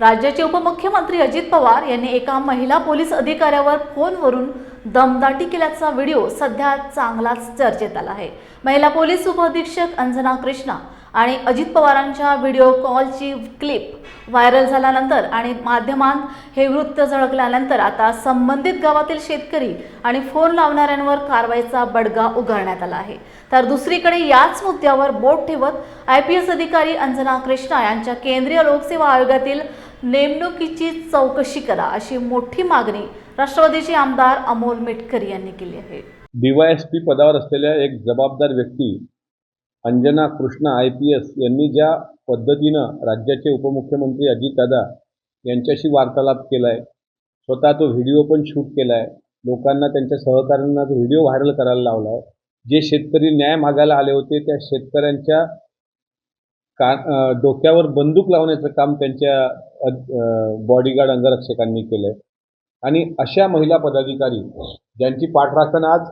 राज्याचे उपमुख्यमंत्री अजित पवार यांनी एका महिला पोलीस अधिकाऱ्यावर फोनवरून दमदाटी केल्याचा व्हिडिओ सध्या चांगलाच चर्चेत आला आहे. महिला पोलीस उपअधीक्षक अंजना कृष्णा आणि अजित पवारांच्या व्हिडिओ कॉलची क्लिप व्हायरल झाल्यानंतर आणि माध्यमांत हे वृत्त झळकल्यानंतर आता संबंधित गावातील शेतकरी आणि फोन लावणाऱ्यांवर कारवाईचा बडगा उघडण्यात आला आहे. तर दुसरीकडे याच मुद्द्यावर बोट ठेवत आय पी एस अधिकारी अंजना कृष्णा यांच्या केंद्रीय लोकसेवा आयोगातील नेमणुकीची चौकशी करा अशी मोठी मागणी राष्ट्रवादीचे आमदार अमोल मिटकरी यांनी केली आहे. डीवायएसपी पदावर असलेल्या एक जबाबदार व्यक्ती Anjana Krishna I P S यांनी ज्या पद्धतीनं राज्याचे उपमुख्यमंत्री अजितदादा यांच्याशी वार्तालाप केला आहे स्वतः तो व्हिडिओ पण शूट केला आहे लोकांना त्यांच्या सहकाऱ्यांना तो व्हिडिओ व्हायरल करायला लावला आहे जे शेतकरी न्याय मागायला आले होते त्या शेतकऱ्यांच्या का डोक्यावर बंदूक लावण्याचं काम त्यांच्या बॉडीगार्ड अंगरक्षकांनी केलं आहे आणि अशा महिला पदाधिकारी ज्यांची पाठराखण आज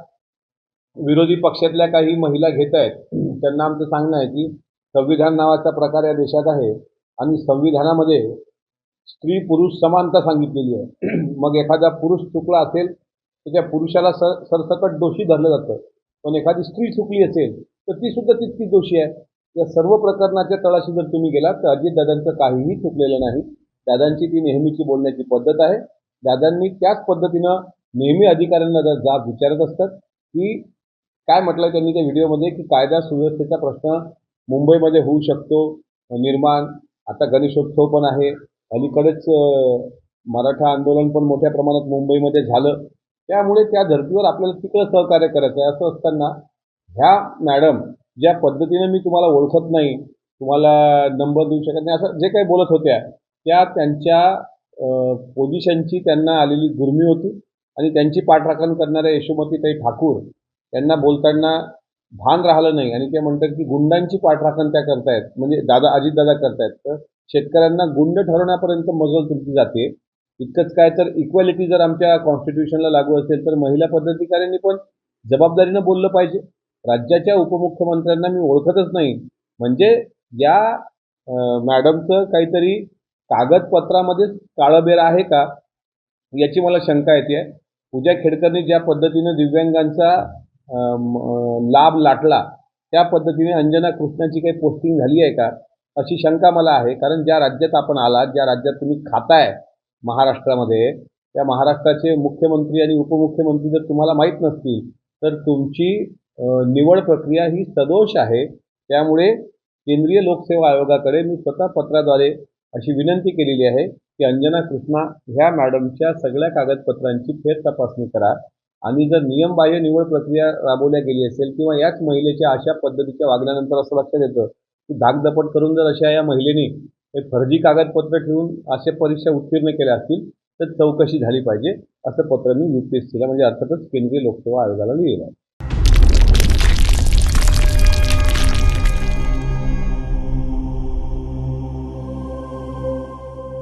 विरोधी पक्षातल्या काही महिला घेत आहेत त्यांना आमचं सांगणं आहे की संविधान नावाचा प्रकार या देशात आहे आणि संविधानामध्ये स्त्री पुरुष समानता सांगितलेली आहे. मग एखादा पुरुष चुकला असेल तर त्या पुरुषाला सर सरसकट दोषी धरलं जातं. पण एखादी स्त्री चुकली असेल तर ती सुद्धा तितकीच दोषी आहे. या सर्व प्रकरणाच्या तळाशी जर तुम्ही गेलात तर अजितदादांचं काहीही चुकलेलं नाही. दादांची ती नेहमीची बोलण्याची पद्धत आहे. दादांनी त्याच पद्धतीनं नेहमी अधिकाऱ्यांना जर जाब विचारत असतात की काय म्हटलं त्यांनी त्या व्हिडिओमध्ये की कायदा सुव्यवस्थेचा प्रश्न मुंबईमध्ये होऊ शकतो निर्माण आता गणेशोत्सव पण आहे. अलीकडेच मराठा आंदोलन पण मोठ्या प्रमाणात मुंबईमध्ये झालं. त्यामुळे त्या धर्तीवर आपल्याला तिकडं सहकार्य करायचं आहे असं असताना ह्या मॅडम ज्या पद्धतीनं मी तुम्हाला ओळखत नाही तुम्हाला नंबर देऊ शकत नाही असं जे काही बोलत होत्या त्या त्यांच्या पोझिशनची त्यांना आलेली गुर्मी होती आणि त्यांची पाठराखण करणाऱ्या यशोमतीताई ठाकूर त्यांना बोलताना भान राहिलं नाही आणि ते म्हणतात की गुंडांची पाठराखण त्या करतायत म्हणजे दादा अजितदादा करतायत. तर शेतकऱ्यांना गुंड ठरवण्यापर्यंत मजल तुमची जाते. इतकंच काय तर इक्वॅलिटी जर आमच्या कॉन्स्टिट्यूशनला लागू असेल तर महिला पदाधिकाऱ्यांनी पण जबाबदारीनं बोललं पाहिजे. राज्याच्या उपमुख्यमंत्र्यांना मी ओळखतच नाही. म्हणजे या मॅडमचं काहीतरी कागदपत्रामध्येच काळबेर आहे का? याची मला शंका येते. पूजा खेडकरनी ज्या पद्धतीनं दिव्यांगांचा लाभ लाटला त्या पद्धतीने अंजना कृष्णाची काही पोस्टिंग झाली आहे का? अशी शंका मला आहे. कारण ज्या राज्यात आपण आलात ज्या राज्यात तुम्ही खाताय महाराष्ट्रामध्ये त्या महाराष्ट्राचे मुख्यमंत्री आणि उपमुख्यमंत्री जर तुम्हाला माहीत नसतील तर तुमची निवड प्रक्रिया ही सदोष आहे. त्यामुळे केंद्रीय लोकसेवा आयोगाकडे मी स्वतः पत्राद्वारे अशी विनंती केलेली आहे की अंजना कृष्णा ह्या मॅडमच्या सगळ्या कागदपत्रांची फेर तपासणी करा. आणि जर नियमबाह्य निवड प्रक्रिया राबवल्या गेली असेल किंवा याच महिलेच्या अशा पद्धतीच्या वागण्यानंतर असं लक्षात येतं की धाकधपट करून जर अशा या महिलेने हे फर्जी कागदपत्र ठेवून अशा परीक्षा उत्तीर्ण केल्या असतील तर चौकशी झाली पाहिजे असं पत्र मी यू पी एस सीला म्हणजे अर्थातच केंद्रीय लोकसेवा आयोगाला लिहिलं आहे.